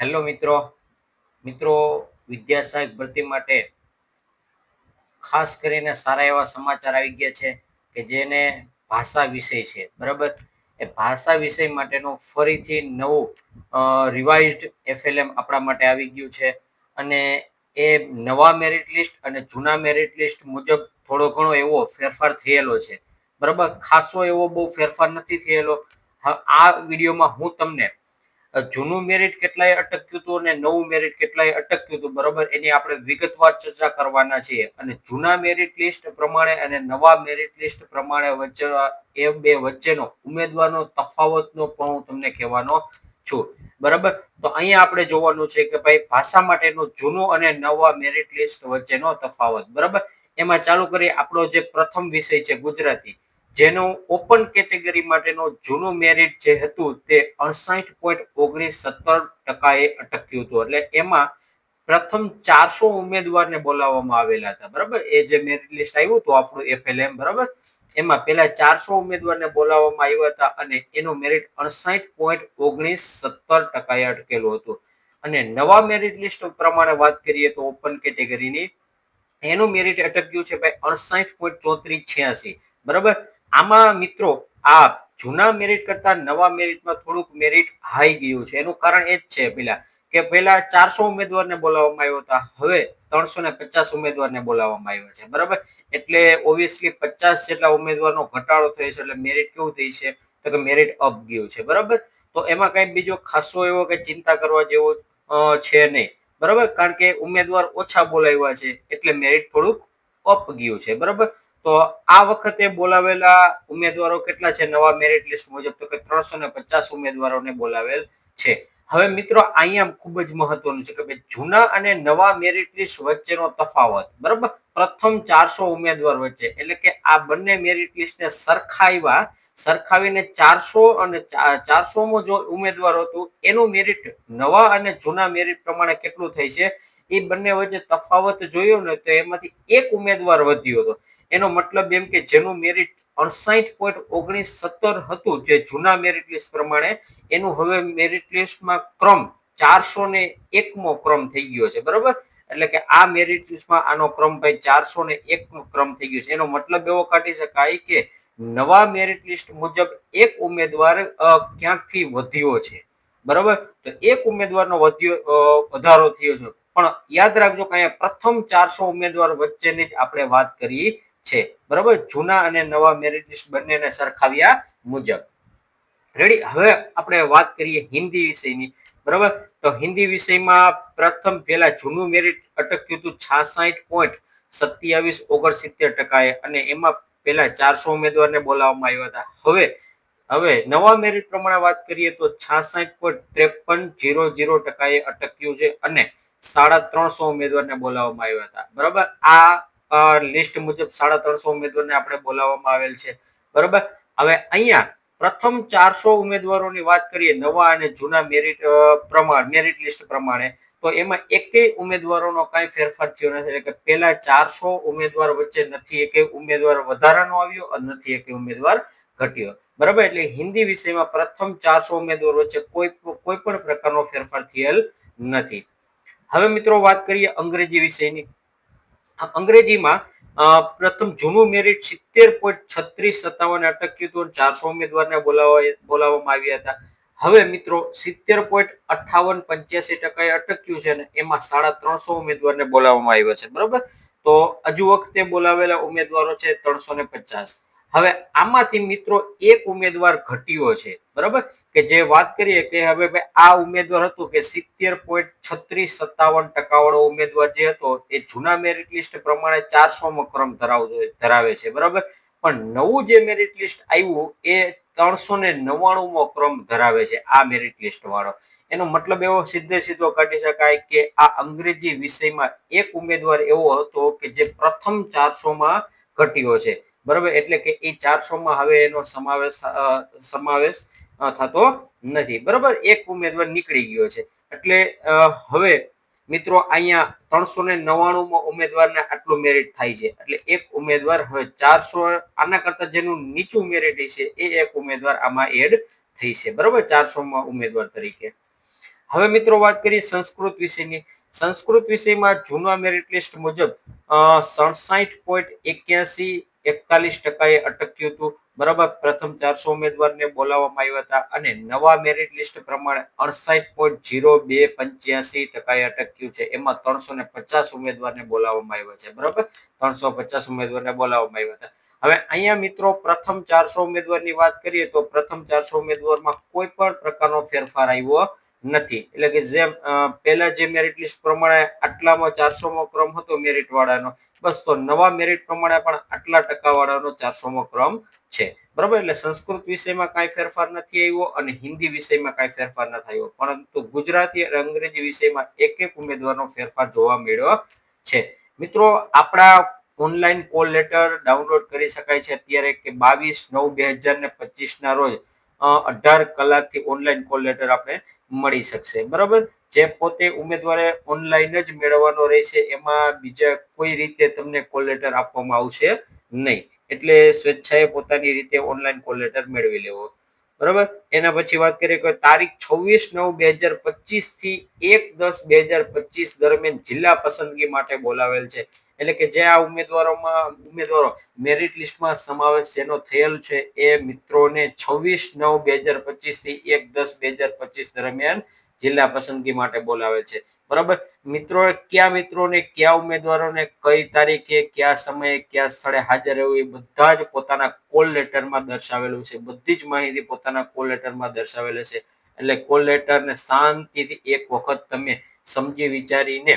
Hello મિત્રો. મિત્રો વિદ્યા સહાયક ભરતી માટે ખાસ કરીને સારા એવા સમાચાર આવી ગયા છે કે જેને ભાષા વિષય છે. બરાબર? એ ભાષા વિષય માટેનું ફરીથી નવું રિવાઇઝડ એફએલએમ આપણા માટે આવી ગયું છે. અને એ નવા મેરિટ લિસ્ટ અને જૂના મેરિટ લિસ્ટ મુજબ થોડો ઘણો એવો ફેરફાર થયેલો છે. બરાબર? ખાસો એવો બહુ ફેરફાર નથી થયેલો. આ વિડીયોમાં હું તમને જૂનું મેરિટ કેટલાય અટક્યું હતું અને નવું મેરિટ કેટલાય અટક્યું હતું, બરોબર? એની આપણે વિગતવાર ચર્ચા કરવાના છીએ. અને જૂના મેરિટ લિસ્ટ પ્રમાણે અને નવા મેરિટ લિસ્ટ પ્રમાણે વચ્ચે એ બે વચ્ચેનો ઉમેદવારનો તફાવતનો પણ હું તમને કહેવાનો છું. બરાબર? તો અહીંયા આપણે જોવાનું છે કે ભાઈ, ભાષા માટેનું જૂનું અને નવા મેરિટ લિસ્ટ વચ્ચેનો તફાવત, બરાબર? એમાં ચાલુ કરીએ. આપણો જે પ્રથમ વિષય છે ગુજરાતી. જેનું ઓપન કેટેગરી માટેનો જૂનું મેરિટ જે હતું તે અડસાઠ પોઈન્ટ ઓગણીસ સત્તર ટકાએ અટક્યું હતું. એટલે એમાં પ્રથમ ચારસો ઉમેદવારને બોલાવવામાં આવેલા હતા. બરાબર? એ જે મેરિટ લિસ્ટ આવ્યું હતું આપણું એફએલએમ બરાબર? એમાં પેલા ચારસો ઉમેદવારને બોલાવવામાં આવ્યા હતા અને એનું મેરિટ અડસાઠ પોઈન્ટ ઓગણીસ સત્તર ટકાએ અટકેલું હતું. અને નવા મેરિટ લિસ્ટ પ્રમાણે વાત કરીએ તો ઓપન કેટેગરીની એનું મેરિટ અટક્યું છે ભાઈ અડસાઠ પોઈન્ટ ચોત્રીસ છ્યાસી. બરાબર? આમાં મિત્રો, આ જૂના મેરિટ કરતા નવા મેરિટમાં થોડુંક મેરિટ હાઈ ગયું છે. એનું કારણ એ જ છે પેલા, કે પેલા ચારસો ઉમેદવારને બોલાવવામાં આવ્યો હતા. હવે ત્રણસો ને પચાસ ઉમેદવારને બોલાવવામાં આવ્યા છે. બરાબર? એટલે ઓબ્વિયસલી પચાસ જેટલા ઉમેદવારનો ઘટાડો થયો છે. એટલે મેરિટ કેવું થઈ છે? તો કે મેરિટ અપ ગયું છે. બરાબર? તો એમાં કઈ બીજો ખાસો એવો કે ચિંતા કરવા જેવો છે નહીં. બરાબર? કારણ કે ઉમેદવાર ઓછા બોલાવ્યા છે. એટલે મેરિટ થોડુંક અપ ગયું છે. બરાબર? તો આ વખતે બોલાવેલા ઉમેદવારો કેટલા છે? નવા મેરિટ લિસ્ટ મુજબ તો કે ત્રણસો ને પચાસ ઉમેદવારોને બોલાવેલ છે. હવે મિત્રો, અહીંયા ખૂબ જ મહત્વનું છે કે ભાઈ, જૂના અને નવા મેરિટ લિસ્ટ વચ્ચેનો તફાવત, બરાબર? પ્રથમ ચારસો ઉમેદવાર વચ્ચે. એટલે કે આ બંને મેરિટ લિસ્ટને સરખાવ્યા, સરખાવીને ચારસો અને ચારસોમો જો ઉમેદવાર હતું, એનું મેરિટ નવા અને જૂના મેરિટ પ્રમાણે કેટલું થઈ છે? એ બંને વચ્ચે તફાવત જોયો ને તો એમાંથી એક ઉમેદવાર વધ્યો હતો. એનો મતલબ એમ કે જેનું મેરિટ અડસાઠ પોઈન્ટ ઓગણીસ સત્તર હતું, જે જૂના મેરિટ લિસ્ટ પ્રમાણે, એનું હવે મેરિટ લિસ્ટમાં ક્રમ ચારસો ને એકમો ક્રમ થઈ ગયો છે, બરોબર? એટલે કે આ મેરિટ લિસ્ટમાં આનો ક્રમ ભાઈ ચારસો ને એકનો ક્રમ થઈ ગયો છે. એનો મતલબ એવો કાઢી શકાય કે નવા મેરિટ લિસ્ટ મુજબ એક ઉમેદવાર ક્યાંકથી વધ્યો છે, બરોબર? તો એક ઉમેદવારનો વધ્યો વધારો થયો છે. પણ યાદ રાખજો કે અહીંયા પ્રથમ ચારસો ઉમેદવાર વચ્ચેની જ આપણે વાત કરી છે. બરાબર? જૂના અને નવા મેરિટ લિસ્ટ બંનેને સરખાવ્યા મુજબ. રેડી હવે આપણે વાત કરીએ હિન્દી વિષયની. બરાબર? તો હિન્દી વિષયમાં પ્રથમ પહેલા જૂનું મેરિટ અટક્યું હતું છાસઠ પોઈન્ટ સત્યાવીસ ઓગણસિત્તેર ટકાએ અને એમાં પહેલા ચારસો ઉમેદવારને બોલાવવામાં આવ્યા હતા. હવે હવે નવા મેરિટ પ્રમાણે વાત કરીએ તો છાસઠ પોઈન્ટ ત્રેપન જીરો જીરો ટકાએ અટક્યું છે અને સાડા ત્રણસો ઉમેદવારને બોલાવવામાં આવ્યા હતા. બરાબર? આ લિસ્ટ મુજબ સાડા ત્રણસો ઉમેદવારને આપણે બોલાવવામાં આવેલ છે. બરાબર? હવે અહીંયા પ્રથમ ચારસો ઉમેદવારોની વાત કરીએ, નવા અને જૂના મેરિટ પ્રમાણ મેરિટ લિસ્ટ પ્રમાણે, તો એમાં એકેય ઉમેદવારોનો કાંઈ ફેરફાર થયો નથી. એટલે કે પેલા ચારસો ઉમેદવાર વચ્ચે નથી એકે ઉમેદવાર વધારાનો આવ્યો અને નથી એકે ઉમેદવાર ઘટ્યો. બરાબર? એટલે હિન્દી વિષયમાં પ્રથમ ચારસો ઉમેદવાર વચ્ચે કોઈ કોઈ પણ પ્રકારનો ફેરફાર થયેલ નથી. હવે મિત્રો વાત કરીએ અંગ્રેજી વિષયની અંગ્રેજીમાં પ્રથમ જૂનું મેરિટ સિત્તેર પોઈન્ટ છત્રીસ સત્તાવન અટક્યું હતું ચારસો ઉમેદવારને બોલાવવા બોલાવવામાં આવ્યા હતા. હવે મિત્રો સિત્તેર પોઈન્ટ અઠાવન પંચ્યાસી ટકાએ અટક્યું છે ને એમાં સાડા ત્રણસો ઉમેદવારને બોલાવવામાં આવ્યા છે. બરોબર? તો હજુ વખતે બોલાવેલા ઉમેદવારો છે ત્રણસો ને પચાસ. હવે આમાંથી મિત્રો એક ઉમેદવાર ઘટ્યો છે, બરાબર? કે જે વાત કરીએ કે હવે આ ઉમેદવાર હતો કે સિત્તેર પોઈન્ટ છત્રીસ સત્તાવન ટકા વાળો ઉમેદવાર જે હતો, એ જૂના મેરિટ લિસ્ટ પ્રમાણે ચારસો ક્રમ ધરાવતો ધરાવે છે, બરાબર? પણ નવું જે મેરિટ લિસ્ટ આવ્યું, એ ત્રણસો ને નવ્વાણું મો ક્રમ ધરાવે છે, આ મેરિટ લિસ્ટ વાળો. એનો મતલબ એવો સીધે સીધો કાઢી શકાય કે આ અંગ્રેજી વિષયમાં એક ઉમેદવાર એવો હતો કે જે પ્રથમ ચારસો માં ઘટ્યો છે. બરાબર? એટલે કે એ ચારસો માં હવે એનો સમાવેશ સમાવેશ થતો નથી. બરાબર? એક ઉમેદવાર નીકળી ગયો છે. એટલે હવે મિત્રો અહીંયા ત્રણસો ને નવ્વાણું માં ઉમેદવારને આટલું મેરિટ થાય છે. એટલે એક ઉમેદવાર હવે ચારસો, આના કરતા જેનું નીચું મેરિટ છે, એ એક ઉમેદવાર આમાં એડ થઈ છે. બરાબર? ચારસો માં ઉમેદવાર તરીકે. હવે મિત્રો વાત કરીએ સંસ્કૃત વિષયની સંસ્કૃત વિષયમાં જૂના મેરિટ લિસ્ટ મુજબ સડસાઠ પોઈન્ટ એક્યાસી એકતાલીસ ટકાએ અટક્યું હતું. બરાબર, પ્રથમ ચારસો ઉમેદવારને બોલાવવામાં આવ્યા હતા અને નવા મેરિટ લિસ્ટ પ્રમાણે અડસાઠ પોઈન્ટ જીરો બે પંચ્યાસી ટકાએ અટક્યું છે. એમાં ત્રણસો ને પચાસ ઉમેદવારને બોલાવવામાં આવ્યા છે. બરાબર, ત્રણસો પચાસ ઉમેદવારને બોલાવવામાં આવ્યા હતા. હવે અહીંયા મિત્રો, પ્રથમ ચારસો ઉમેદવારની વાત કરીએ તો પ્રથમ ચારસો ઉમેદવારમાં કોઈ પણ પ્રકારનો ફેરફાર આવ્યો નથી. એટલે કે જેમ પહેલા જે મેરિટ લિસ્ટ પ્રમાણે આટલામાં ચારસોમો ક્રમ હતો મેરિટ વાળાનો બસ તો નવા મેરિટ પ્રમાણે પણ આટલા ટકા વાળાનો ચારસોમો ક્રમ છે. બરાબર? એટલે સંસ્કૃત વિષયમાં કાંઈ ફેરફાર નથી આવ્યો અને હિન્દી વિષયમાં કાંઈ ફેરફાર નથી આવ્યો પરંતુ ગુજરાતી અને અંગ્રેજી વિષયમાં એક એક ઉમેદવારનો ફેરફાર જોવા મળ્યો છે. મિત્રો, આપણા ઓનલાઈન કોલ લેટર ડાઉનલોડ કરી શકાય છે અત્યારે કે બાવીસ નવ બે હજાર ને પચીસ ના રોજ. અઢાર કલાકથી ઓનલાઈન કોલ લેટર આપણે મળી શકશે. બરાબર? જે પોતે ઉમેદવારે ઓનલાઈન જ મેળવવાનો રહેશે, એમાં બીજા કોઈ રીતે તમને કોલ લેટર આપવામાં આવશે નહીં. એટલે સ્વેચ્છાએ પોતાની રીતે ઓનલાઈન કોલ લેટર મેળવી લેવો. બરાબર? એના પછી વાત કરીએ કે તારીખ છવ્વીસ નવ બે હજાર પચીસથી એક દસ બે હજાર પચીસ દરમિયાન જિલ્લા પસંદગી માટે બોલાવેલ છે. એટલે કે જે આ ઉમેદવારોમાં, ઉમેદવારો મેરિટ લિસ્ટમાં સમાવેશ જેનો થયેલ છે એ મિત્રોને છવ્વીસ નવ બે હજાર પચીસથી એક દસ બે હજાર પચીસ દરમિયાન જિલ્લા પસંદગી માટે બોલાવે છે. બરાબર? મિત્રો, કયા મિત્રોને, કયા ઉમેદવારોને, કઈ તારીખે, કયા સમયે, કયા સ્થળે હાજર રહેવું એ બધા જ પોતાના કોલ લેટરમાં દર્શાવેલું છે. બધી જ માહિતી પોતાના કોલ લેટરમાં દર્શાવેલી છે. એટલે કોલ લેટરને શાંતિથી એક વખત તમે સમજી વિચારીને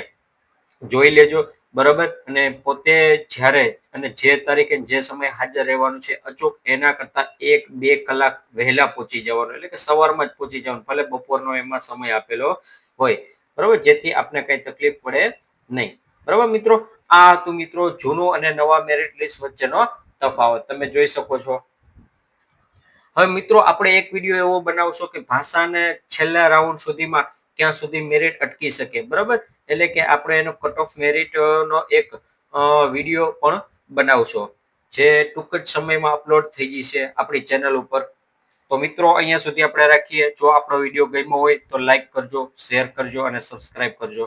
જોઈ લેજો. બરાબર? અને પોતે જ્યારે અને જે તારીખે જે સમયે હાજર રહેવાનું છે, અચૂક એના કરતા એક, બે કલાક વહેલા પહોંચી જવાનું, એટલે કે સવારમાં જ પહોંચી જવાનું, ભલે બપોરનો એમાં સમય આપેલો હોય. બરાબર? જેથી આપને કઈ તકલીફ પડે નહીં. બરાબર મિત્રો? આ હતું મિત્રો જૂનું અને નવા મેરિટ લિસ્ટ વચ્ચેનો તફાવત. તમે જોઈ શકો છો. હવે મિત્રો, આપણે એક વીડિયો એવો બનાવશો કે ભાષાને છેલ્લા રાઉન્ડ સુધીમાં ક્યાં સુધી મેરિટ અટકી શકે. બરાબર? એટલે કે આપણે એનો કટ ઓફ મેરિટનો એક વીડિયો પણ બનાવશો, જે ટૂંક જ સમયમાં અપલોડ થઈ જશે આપણી ચેનલ ઉપર. તો મિત્રો, અહીંયા સુધી આપણે રાખીએ. જો આપણો વીડિયો ગમ્યો હોય તો લાઈક કરજો શેર કરજો અને સબસ્ક્રાઈબ કરજો.